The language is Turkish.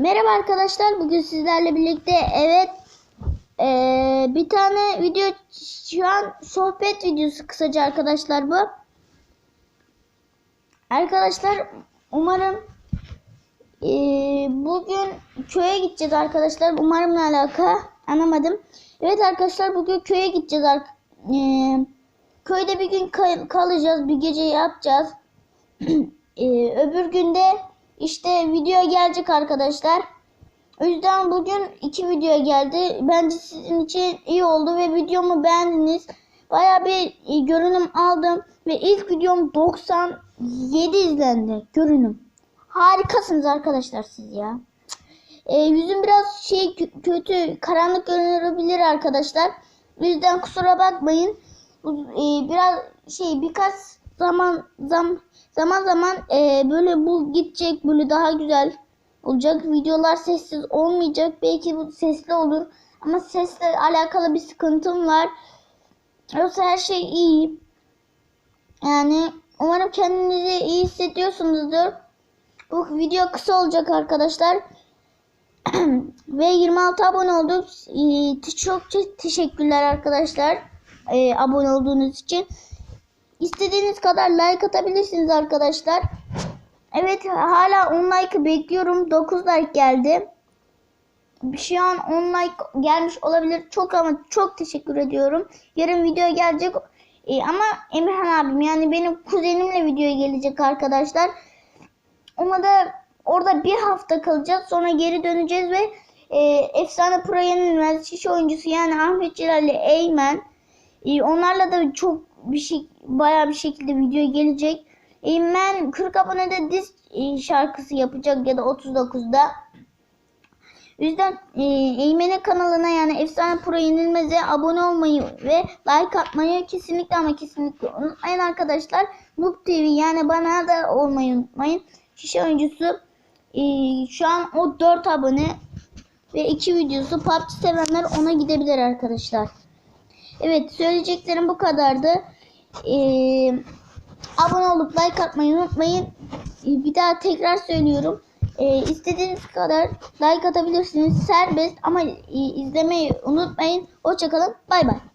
Merhaba arkadaşlar. Bugün sizlerle birlikte evet eee, bir tane video şu an sohbet videosu kısaca arkadaşlar bu. Arkadaşlar umarım eee, bugün köye gideceğiz arkadaşlar. Umarım ne alaka anlamadım. Evet arkadaşlar bugün köye gideceğiz. eee, köyde bir gün kal- kalacağız. Bir gece yapacağız. Ee, öbür günde işte video gelecek arkadaşlar. O yüzden bugün iki video geldi. Bence sizin için iyi oldu ve videomu beğendiniz. Baya bir e, görünüm aldım ve ilk videom 97 izlendi görünüm. Harikasınız arkadaşlar siz ya. Ee, yüzüm biraz şey kö- kötü, karanlık görünebilir arkadaşlar. O yüzden kusura bakmayın. E, biraz şey birkaç zaman zam zaman zaman e, böyle bu gidecek böyle daha güzel olacak. Videolar sessiz olmayacak. Belki bu sesli olur. Ama sesle alakalı bir sıkıntım var. Yoksa her şey iyi. Yani umarım kendinizi iyi hissediyorsunuzdur. Bu video kısa olacak arkadaşlar. Ve 26 abone olduk. Ee, Çok teşekkürler arkadaşlar. Ee, abone olduğunuz için. İstediğiniz kadar like atabilirsiniz arkadaşlar. Evet hala 10 like'ı bekliyorum. 9 like geldi. Şu an 10 like gelmiş olabilir. Çok ama çok teşekkür ediyorum. Yarın video gelecek. Ee, ama Emirhan abim yani benim kuzenimle video gelecek arkadaşlar. Ona da orada bir hafta kalacağız. Sonra geri döneceğiz ve e, Efsane Pro Yenilmez şiş oyuncusu yani Ahmet Celal ile Eymen. E, onlarla da çok bir şey bayağı bir şekilde video gelecek. Eymen 40 abonede diz e, şarkısı yapacak ya da 39'da. O yüzden e, Eymen'in kanalına yani Efsane Pro Yenilmez'e abone olmayı ve like atmayı kesinlikle ama kesinlikle unutmayın arkadaşlar. Noob TV yani bana da olmayı unutmayın. Şişe oyuncusu e, şu an o 4 abone ve 2 videosu PUBG sevenler ona gidebilir arkadaşlar. Evet söyleyeceklerim bu kadardı. E, abone olup like atmayı unutmayın. E, bir daha tekrar söylüyorum. E, istediğiniz kadar like atabilirsiniz. Serbest ama e, izlemeyi unutmayın. Hoşçakalın. Bay bay.